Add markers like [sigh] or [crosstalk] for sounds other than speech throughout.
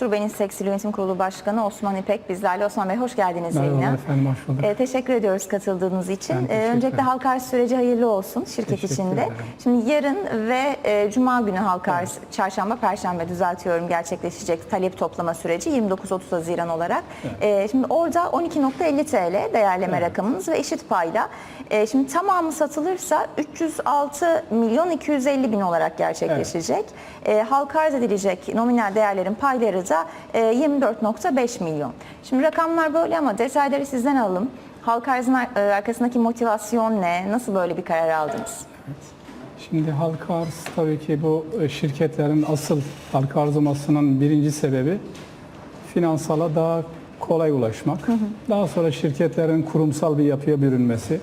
Turbe'nin Tekstil Yönetim Kurulu Başkanı Osman İpek bizlerle. Osman Bey hoş geldiniz Merhaba yayına. efendim, hoş bulduk. Ee, teşekkür ediyoruz katıldığınız için. Teşekkür öncelikle halka arz süreci hayırlı olsun şirket Teşekkür içinde. ederim. Şimdi yarın ve e, Cuma günü halka arz, çarşamba, perşembe düzeltiyorum gerçekleşecek talep toplama süreci 29-30 Haziran olarak. Ee, şimdi orada 12.50 TL değerleme Evet. rakamınız ve eşit payla. Ee, şimdi tamamı satılırsa 306 milyon 250 bin olarak gerçekleşecek. Ee, halka arz edilecek nominal değerlerin payları da e, 24.5 milyon. Şimdi rakamlar böyle ama detayları sizden alalım. Arzın ar- e, arkasındaki motivasyon ne? Nasıl böyle bir karar aldınız? Şimdi halka arz tabii ki bu e, şirketlerin asıl halka arz olmasının birinci sebebi finansala daha kolay ulaşmak. Daha sonra şirketlerin kurumsal bir yapıya bürünmesi.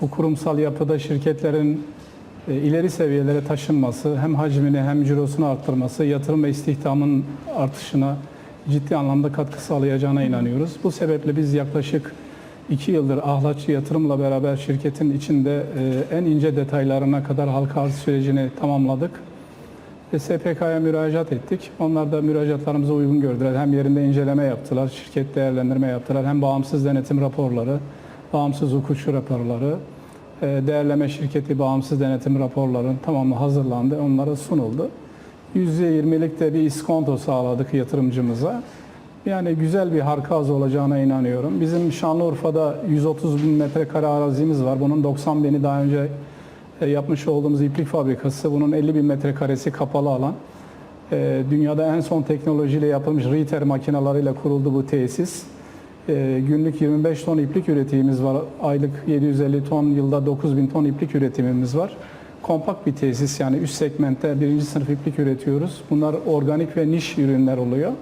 Bu kurumsal yapıda şirketlerin e, ileri seviyelere taşınması, hem hacmini hem cirosunu arttırması, yatırım ve istihdamın artışına ciddi anlamda katkı sağlayacağına inanıyoruz. Bu sebeple biz yaklaşık iki yıldır ahlaççı yatırımla beraber şirketin içinde e, en ince detaylarına kadar halka arz sürecini tamamladık. Ve SPK'ya müracaat ettik. Onlar da müracaatlarımıza uygun gördüler. Hem yerinde inceleme yaptılar, şirket değerlendirme yaptılar. Hem bağımsız denetim raporları, bağımsız hukukçu raporları, e, değerleme şirketi bağımsız denetim raporlarının tamamı hazırlandı. Onlara sunuldu. %20'lik de bir iskonto sağladık yatırımcımıza. Yani güzel bir harika az olacağına inanıyorum. Bizim Şanlıurfa'da 130 bin metrekare arazimiz var. Bunun 90 bini daha önce e, yapmış olduğumuz iplik fabrikası. Bunun 50 bin metrekaresi kapalı alan. E, Dünyada en son teknolojiyle yapılmış Ritter makinalarıyla kuruldu bu tesis. E, Günlük 25 ton iplik üretimimiz var. Aylık 750 ton, yılda 9 bin ton iplik üretimimiz var. Kompakt bir tesis yani üst segmentte birinci sınıf iplik üretiyoruz. Bunlar organik ve niş ürünler oluyor.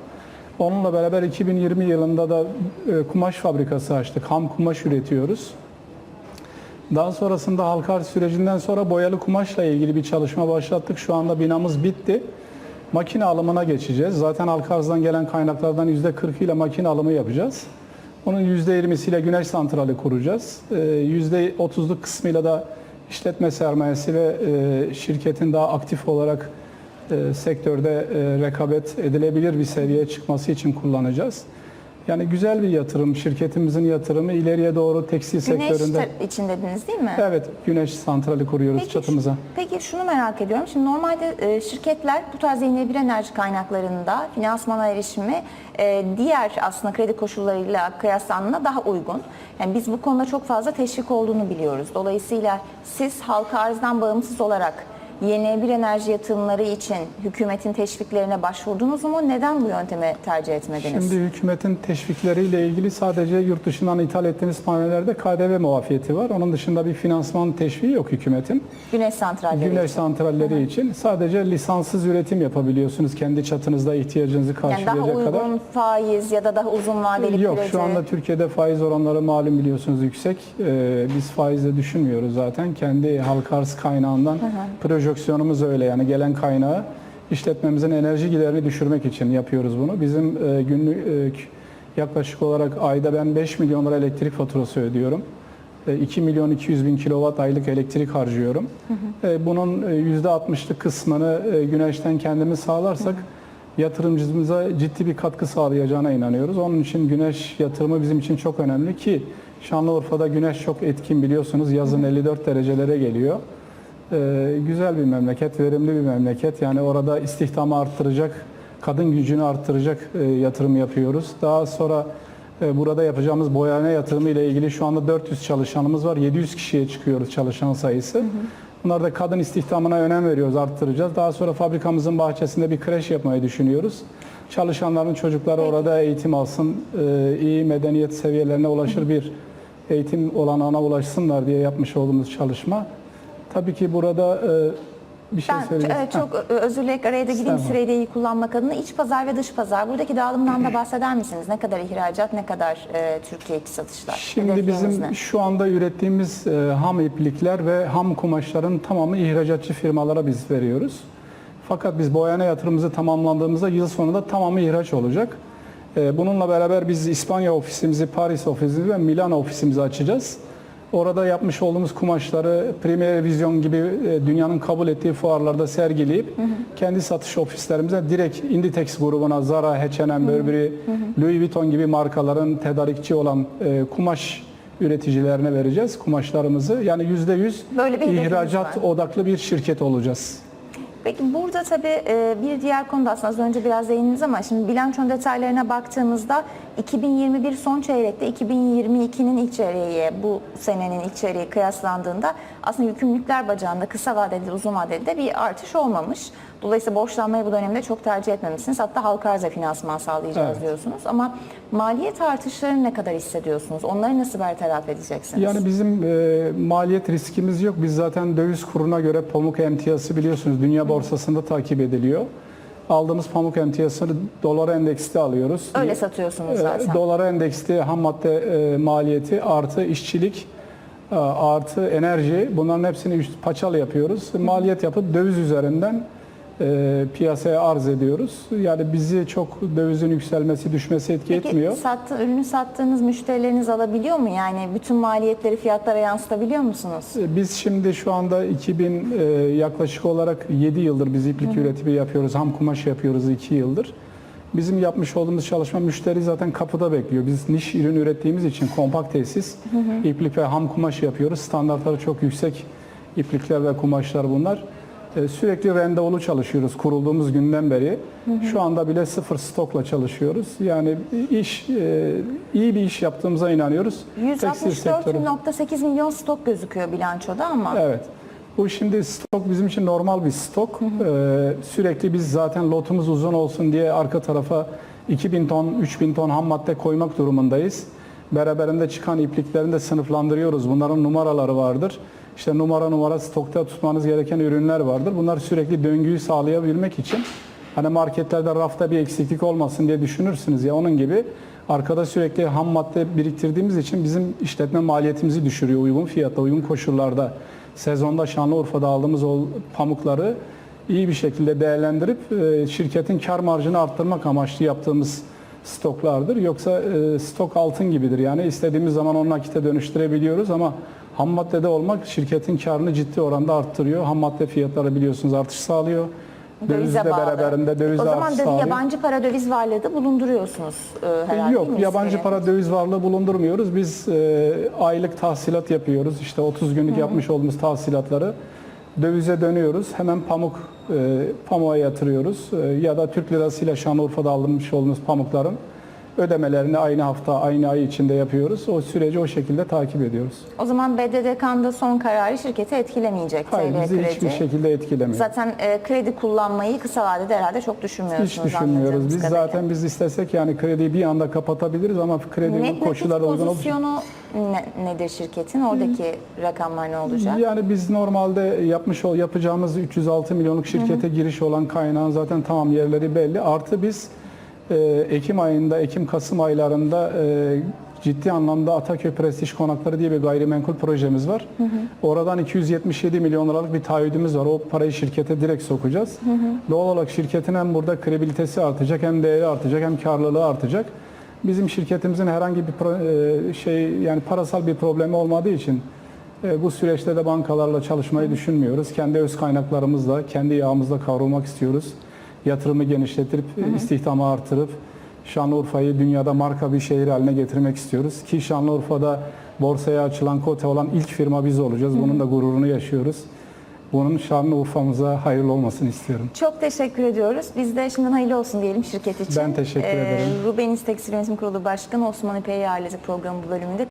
Onunla beraber 2020 yılında da e, kumaş fabrikası açtık. Ham kumaş üretiyoruz. Daha sonrasında halka arz sürecinden sonra boyalı kumaşla ilgili bir çalışma başlattık. Şu anda binamız bitti. Makine alımına geçeceğiz. Zaten halka arzdan gelen kaynaklardan %40 ile makine alımı yapacağız. Onun %20'siyle güneş santrali kuracağız. Ee, %30'luk kısmıyla da işletme sermayesi ve e, şirketin daha aktif olarak e, sektörde e, rekabet edilebilir bir seviyeye çıkması için kullanacağız. Yani güzel bir yatırım, şirketimizin yatırımı ileriye doğru tekstil Güneş sektöründe. tar- için dediniz değil mi? Evet, güneş santrali kuruyoruz Peki, çatımıza. Peki şunu merak ediyorum. Şimdi normalde e, şirketler bu tarz yenilenebilir enerji kaynaklarında finansmana erişimi e, diğer aslında kredi koşullarıyla kıyaslandığında daha uygun. Yani biz bu konuda çok fazla teşvik olduğunu biliyoruz. Dolayısıyla siz halka arzdan bağımsız olarak yenilenebilir enerji yatırımları için hükümetin teşviklerine başvurdunuz mu? Neden bu yöntemi tercih etmediniz? Şimdi hükümetin teşvikleriyle ilgili sadece yurt dışından ithal ettiğimiz panellerde KDV muafiyeti var. Onun dışında bir finansman teşviği yok hükümetin. Güneş santralleri Güneş için. santralleri için sadece lisanssız üretim yapabiliyorsunuz kendi çatınızda ihtiyacınızı Yani daha karşılayacak uygun kadar. faiz ya da daha uzun vadeli Yok kredi. şu anda Türkiye'de faiz oranları malum biliyorsunuz yüksek. Ee, biz faizle düşünmüyoruz zaten. Kendi halka arz kaynağından projeksiyonumuz öyle yani gelen kaynağı işletmemizin enerji giderini düşürmek için yapıyoruz bunu. Bizim e, günlük e, yaklaşık olarak ayda ben 5 milyon lira elektrik faturası ödüyorum. E, 2 milyon 200 bin kilowatt aylık elektrik harcıyorum. E, Bunun e, %60'lık kısmını e, güneşten kendimiz sağlarsak yatırımcımıza ciddi bir katkı sağlayacağına inanıyoruz. Onun için güneş yatırımı bizim için çok önemli ki Şanlıurfa'da güneş çok etkin biliyorsunuz. Yazın 54 derecelere geliyor. Ee, güzel bir memleket, verimli bir memleket. Yani orada istihdamı arttıracak, kadın gücünü arttıracak e, yatırım yapıyoruz. Daha sonra e, burada yapacağımız boyane yatırımı ile ilgili şu anda 400 çalışanımız var. 700 kişiye çıkıyoruz çalışan sayısı. Bunlar da kadın istihdamına önem veriyoruz, arttıracağız. Daha sonra fabrikamızın bahçesinde bir kreş yapmayı düşünüyoruz. Çalışanların çocukları orada eğitim alsın, e, iyi medeniyet seviyelerine ulaşır bir eğitim olanağına ulaşsınlar diye yapmış olduğumuz çalışma. Tabii ki burada e, bir şey Ben söyleyeceğim. e, çok ö- özür dileyerek araya da gireyim süreyi iyi kullanmak adına. iç pazar ve dış pazar. Buradaki dağılımdan da [clears throat] bahseder misiniz? Ne kadar ihracat, ne kadar e, Türkiye'deki satışlar? Şimdi bizim ne? şu anda ürettiğimiz e, ham iplikler ve ham kumaşların tamamı ihracatçı firmalara biz veriyoruz. Fakat biz boyana yatırımımızı tamamlandığımızda yıl sonunda tamamı ihraç olacak. E, bununla beraber biz İspanya ofisimizi, Paris ofisimizi ve Milano ofisimizi açacağız. Orada yapmış olduğumuz kumaşları Premier Vision gibi e, dünyanın kabul ettiği fuarlarda sergileyip kendi satış ofislerimize direkt Inditex grubuna Zara, H&M, Burberry, Louis Vuitton gibi markaların tedarikçi olan e, kumaş üreticilerine vereceğiz kumaşlarımızı. Yani %100 Böyle bir ihracat var. odaklı bir şirket olacağız. Peki burada tabii e, bir diğer konu da aslında az önce biraz değindiniz ama şimdi bilançonun detaylarına baktığımızda 2021 son çeyrekte 2022'nin ilk çeyreği bu senenin ilk çeyreği kıyaslandığında aslında yükümlülükler bacağında kısa vadeli uzun vadeli de bir artış olmamış. Dolayısıyla borçlanmayı bu dönemde çok tercih etmemişsiniz. Hatta halka arza finansman sağlayacağız Evet. diyorsunuz. Ama maliyet artışlarını ne kadar hissediyorsunuz? Onları nasıl bertaraf edeceksiniz? Yani bizim e, maliyet riskimiz yok. Biz zaten döviz kuruna göre pamuk emtiyası biliyorsunuz dünya borsasında takip ediliyor. Aldığımız pamuk emtiyasını dolar endeksli alıyoruz. Öyle satıyorsunuz E, zaten. Dolar endeksli ham madde e, maliyeti artı işçilik e, artı enerji bunların hepsini üst paçalı yapıyoruz. Maliyet yapıp döviz üzerinden e, piyasaya arz ediyoruz. Yani bizi çok dövizin yükselmesi düşmesi etki Peki etmiyor. sattı, ürünü sattığınız müşterileriniz alabiliyor mu? Yani bütün maliyetleri fiyatlara yansıtabiliyor musunuz? Biz şimdi şu anda 2000 e, yaklaşık olarak 7 yıldır biz iplik üretimi yapıyoruz. Ham kumaş yapıyoruz 2 yıldır. Bizim yapmış olduğumuz çalışma müşteri zaten kapıda bekliyor. Biz niş ürün ürettiğimiz için kompakt tesis iplik ve ham kumaş yapıyoruz. Standartları çok yüksek iplikler ve kumaşlar bunlar. E, Sürekli randevulu çalışıyoruz kurulduğumuz günden beri. Şu anda bile sıfır stokla çalışıyoruz. Yani iş e, iyi bir iş yaptığımıza inanıyoruz. Tekstil sektörü. 164.8 milyon stok gözüküyor bilançoda ama Evet. Bu şimdi stok bizim için normal bir stok. Ee, sürekli biz zaten lotumuz uzun olsun diye arka tarafa 2000 ton, 3000 ton ham madde koymak durumundayız. Beraberinde çıkan ipliklerini de sınıflandırıyoruz. Bunların numaraları vardır. İşte numara numara stokta tutmanız gereken ürünler vardır. Bunlar sürekli döngüyü sağlayabilmek için hani marketlerde rafta bir eksiklik olmasın diye düşünürsünüz ya onun gibi arkada sürekli ham madde biriktirdiğimiz için bizim işletme maliyetimizi düşürüyor uygun fiyatta, uygun koşullarda. Sezonda Şanlıurfa'da aldığımız o pamukları iyi bir şekilde değerlendirip e, şirketin kar marjını arttırmak amaçlı yaptığımız stoklardır. Yoksa e, stok altın gibidir. Yani istediğimiz zaman onu nakite dönüştürebiliyoruz ama ham maddede olmak şirketin karını ciddi oranda arttırıyor. Ham madde fiyatları biliyorsunuz artış sağlıyor. Döviz bağlı. beraberinde döviz O zaman artış da sağlıyor. yabancı para döviz varlığı da bulunduruyorsunuz e, herhalde Yok, değil mi yabancı listeye? para döviz varlığı bulundurmuyoruz. Biz e, aylık tahsilat yapıyoruz. İşte 30 günlük yapmış olduğumuz tahsilatları dövize dönüyoruz. Hemen pamuk e, pamuğa yatırıyoruz. E, ya da Türk lirasıyla Şanlıurfa'da alınmış olduğumuz pamukların ödemelerini aynı hafta, aynı ay içinde yapıyoruz. O süreci o şekilde takip ediyoruz. O zaman BDDK'nın da son kararı şirketi etkilemeyecek Hayır, TL bizi kredi. hiçbir şekilde etkilemiyor. Zaten e, kredi kullanmayı kısa vadede herhalde çok düşünmüyorsunuz. Hiç düşünmüyoruz. Biz kadarıyla. zaten biz istesek yani krediyi bir anda kapatabiliriz ama kredi Net koşulları nakit uygun olacak. pozisyonu ne- nedir şirketin? Oradaki rakamlar ne olacak? Yani biz normalde yapmış ol yapacağımız 306 milyonluk şirkete giriş olan kaynağın zaten tamam yerleri belli. Artı biz Ekim ayında, Ekim-Kasım aylarında e, ciddi anlamda Ataköy Prestij Konakları diye bir gayrimenkul projemiz var. Oradan 277 milyon liralık bir taahhüdümüz var. O parayı şirkete direkt sokacağız. Doğal olarak şirketin hem burada kredibilitesi artacak, hem değeri artacak, hem karlılığı artacak. Bizim şirketimizin herhangi bir e, şey yani parasal bir problemi olmadığı için e, bu süreçte de bankalarla çalışmayı düşünmüyoruz. Kendi öz kaynaklarımızla, kendi yağımızla kavrulmak istiyoruz. Yatırımı genişletip, e, istihdamı artırıp Şanlıurfa'yı dünyada marka bir şehir haline getirmek istiyoruz. Ki Şanlıurfa'da borsaya açılan kote olan ilk firma biz olacağız. Bunun da gururunu yaşıyoruz. Bunun Şanlıurfa'mıza hayırlı olmasını istiyorum. Çok teşekkür ediyoruz. Biz de şimdiden hayırlı olsun diyelim şirket için. Ben teşekkür ederim. Rubeniz Tekstil Yönetim Kurulu Başkanı Osman İpek'i ailesi programı bu bölümünde